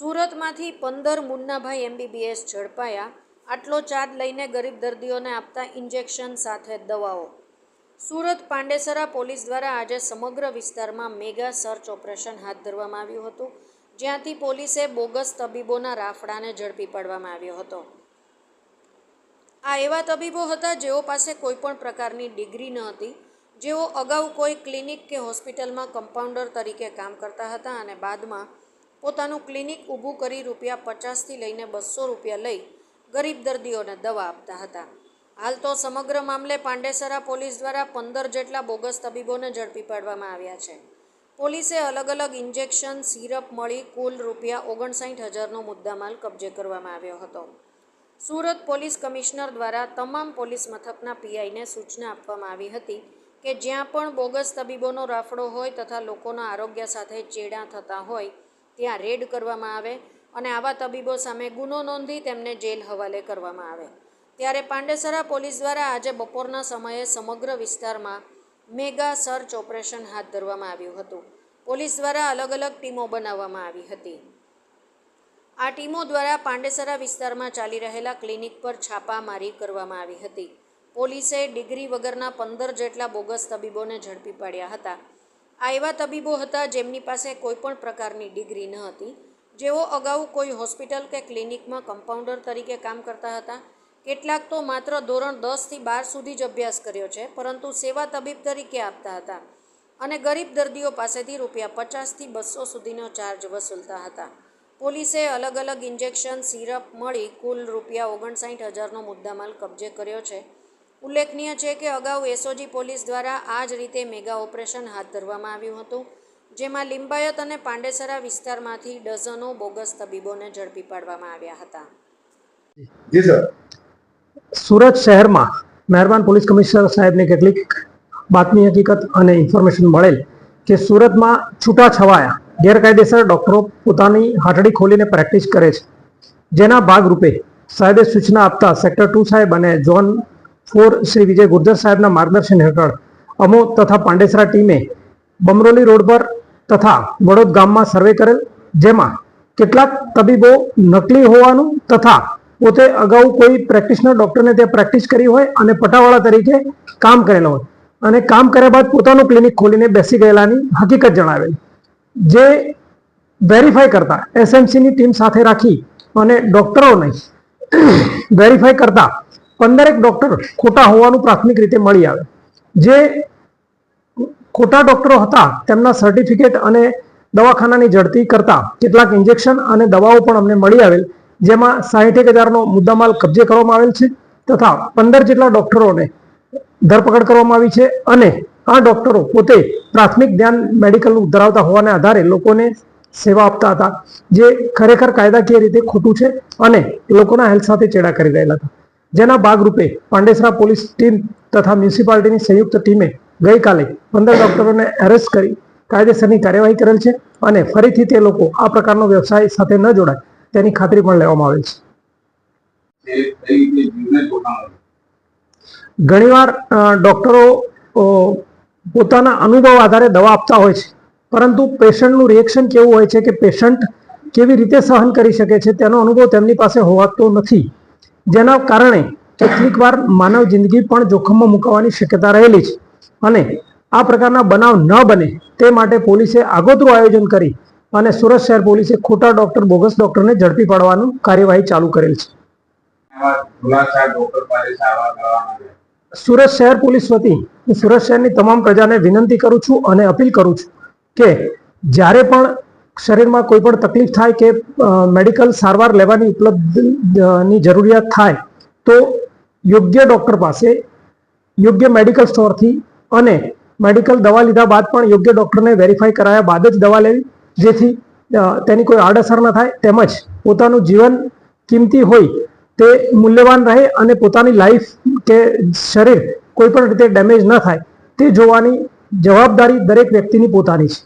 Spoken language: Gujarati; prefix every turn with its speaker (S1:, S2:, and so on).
S1: સુરતમાંથી પંદર મુન્નાભાઈ એમબીબીએસ ઝડપાયા. આટલો ચાર્જ લઈને ગરીબ દર્દીઓને આપતા ઇન્જેક્શન સાથે દવાઓ. સુરત પાંડેસરા પોલીસ દ્વારા આજે સમગ્ર વિસ્તારમાં મેગા સર્ચ ઓપરેશન હાથ ધરવામાં આવ્યું હતું, જ્યાંથી પોલીસે બોગસ તબીબોના રાફડાને ઝડપી પાડવામાં આવ્યો હતો. આ એવા તબીબો હતા જેઓ પાસે કોઈપણ પ્રકારની ડિગ્રી ન હતી, જેઓ અગાઉ કોઈ ક્લિનિક કે હોસ્પિટલમાં કમ્પાઉન્ડર તરીકે કામ કરતા હતા અને બાદમાં પોતાનું ક્લિનિક ઊભું કરી રૂપિયા પચાસથી લઈને બસો રૂપિયા લઈ ગરીબ દર્દીઓને દવા આપતા હતા. હાલ તો સમગ્ર મામલે પાંડેસરા પોલીસ દ્વારા પંદર જેટલા બોગસ તબીબોને ઝડપી પાડવામાં આવ્યા છે. પોલીસે અલગ અલગ ઇન્જેક્શન, સિરપ મળી કુલ રૂપિયા ઓગણસાઠ હજારનો મુદ્દામાલ કબજે કરવામાં આવ્યો હતો. સુરત પોલીસ કમિશનર દ્વારા તમામ પોલીસ મથકના પીઆઈને સૂચના આપવામાં આવી હતી કે જ્યાં પણ બોગસ તબીબોનો રાફડો હોય તથા લોકોના આરોગ્ય સાથે ચેડા થતા હોય ત્યાં રેડ કરવામાં આવે અને આવા તબીબો સામે ગુનો નોંધી તેમને જેલ હવાલે કરવામાં આવે. ત્યારે પાંડેસરા પોલીસ દ્વારા આજે બપોરના સમયે સમગ્ર વિસ્તારમાં મેગા સર્ચ ઓપરેશન હાથ ધરવામાં આવ્યું હતું. પોલીસ દ્વારા અલગ અલગ ટીમો બનાવવામાં આવી હતી. આ ટીમો દ્વારા પાંડેસરા વિસ્તારમાં ચાલી રહેલા ક્લિનિક પર છાપામારી કરવામાં આવી હતી. પોલીસે ડિગ્રી વગરના પંદર જેટલા બોગસ તબીબોને ઝડપી પાડ્યા હતા. આ એવા તબીબો હતા જેમની પાસે કોઈ પણ પ્રકારની ડિગ્રી ન હતી. જેઓ અગાઉ કોઈ હોસ્પિટલ કે ક્લિનિકમાં કમ્પાઉન્ડર તરીકે કામ કરતા હતા. કેટલાક તો માત્ર ધોરણ દસથી બાર સુધી જ અભ્યાસ કર્યો છે, પરંતુ સેવા તબીબ તરીકે આપતા હતા અને ગરીબ દર્દીઓ પાસેથી રૂપિયા પચાસથી બસો સુધીનો ચાર્જ વસૂલતા હતા. પોલીસે અલગ અલગ ઇન્જેક્શન, સિરપ મળી કુલ રૂપિયા ઓગણસાઠ હજારનો મુદ્દામાલ કબજે કર્યો છે. ઉલ્લેખનીય છે કે અગાઉ એસઓજી પોલીસ દ્વારા આ જ રીતે મેગા ઓપરેશન હાથ ધરવામાં આવ્યું હતું જેમાં લિંબાયત અને પાંડેસરા વિસ્તારમાંથી ડઝનો બોગસ તબીબોને ઝડપી પાડવામાં આવ્યા હતા.
S2: સુરત શહેરમાં મહેરબાન પોલીસ કમિશનર સાહેબને કેટલીક બાતમી હકીકત અને ઇન્ફોર્મેશન મળેલ કે સુરતમાં છૂટા છવાયા ગેરકાયદેસર ડોક્ટરો પોતાની હાટડી ખોલીને પ્રેક્ટિસ કરે છે. જેના ભાગરૂપે સાહેબે સૂચના આપતા સેક્ટર ટુ સાહેબ અને ઝોન ફોર શ્રી વિજય ગુર્જર સાહેબના માર્ગદર્શન હેઠળ અમો તથા પાંડેસરા ટીમે બમરોલી રોડ પર તથા વડોદ ગામમાં સર્વે કરેલ, જેમાં કેટલાક તબીબો નકલી હોવાનું તથા પોતે અગાઉ કોઈ પ્રેક્ટિશનર ડોક્ટરને ત્યાં પ્રેક્ટિસ કરી હોય અને પટાવાળા તરીકે કામ કરેલા હોય. અને કામ કર્યા બાદ પોતાનું ક્લિનિક ખોલીને બેસી ગયેલાની હકીકત જણાવેલી. જે વેરીફાઈ કરતા, એસએમસીની ટીમ સાથે રાખી અને ડોક્ટરોને વેરીફાઈ કરતા પંદરેક ડોક્ટર ખોટા હોવાનું પ્રાથમિક રીતે મળી આવે. જે ખોટા ડોક્ટરો હતા, તેમના સર્ટિફિકેટ અને દવાખાનાની ઝડપી કરતા કેટલાક ઇન્જેક્શન અને દવાઓ પણ અમને મળી આવેલ, જેમાં સાહીઠેક હજારનો મુદ્દામાલ કબજે કરવામાં આવેલ છે તથા પંદર જેટલા ડોક્ટરોને ધરપકડ કરવામાં આવી છે અને આ ડોક્ટરો પોતે પ્રાથમિક ધ્યાન મેડિકલ ધરાવતા હોવાને આધારે લોકોને સેવા આપતા હતા, જે ખરેખર કાયદાકીય રીતે ખોટું છે અને લોકોના હેલ્થ સાથે ચેડા કરી રહેલા હતા. જેના ભાગરૂપે પાંડેસરા પોલીસ ટીમ તથા મ્યુનિસિપાલિટીની સંયુક્ત ટીમે ગઈકાલે પંદર ડોક્ટરોને એરેસ્ટ કરી કાયદેસરની કાર્યવાહી કરેલ છે અને ફરીથી તે લોકો આ પ્રકારનો વ્યવસાય સાથે ન જોડાય તેની ખાતરી પણ લેવામાં આવેલ છે. ઘણીવાર ડોક્ટરો પોતાના અનુભવ આધારે દવા આપતા હોય છે, પરંતુ પેશન્ટનું રિએક્શન કેવું હોય છે કે પેશન્ટ કેવી રીતે સહન કરી શકે છે તેનો અનુભવ તેમની પાસે હોવાતો નથી. જેના કારણે કેટલીક વાર માનવ જિંદગી પણ જોખમમાં મુકાવાની શક્યતા રહેલી છે. અને આ પ્રકારના બનાવ ન બને તે માટે પોલીસે આગોતરું આયોજન કરી અને સુરત શહેર પોલીસે ખોટા ડોક્ટર, બોગસ ડોક્ટરને ઝડપી પાડવાનું કાર્યવાહી ચાલુ કરેલ છે. સુરત શહેર પોલીસ વતી હું સુરત શહેરની તમામ પ્રજાને વિનંતી કરું છું અને અપીલ કરું છું કે જ્યારે પણ શરીરમાં કોઈ પણ તકલીફ થાય કે મેડિકલ સારવાર લેવાની ઉપલબ્ધની જરૂરિયાત થાય, તો યોગ્ય ડૉક્ટર પાસે, યોગ્ય મેડિકલ સ્ટોરથી અને મેડિકલ દવા લીધા બાદ પણ યોગ્ય ડૉક્ટરને વેરીફાઈ કરાયા બાદ જ દવા લેવી, જેથી તેની કોઈ આડઅસર ન થાય, તેમજ પોતાનું જીવન કિંમતી હોય, તે મૂલ્યવાન રહે અને પોતાની લાઈફ કે શરીર કોઈ પણ રીતે ડેમેજ ન થાય, તે જોવાની જવાબદારી દરેક વ્યક્તિની પોતાની છે.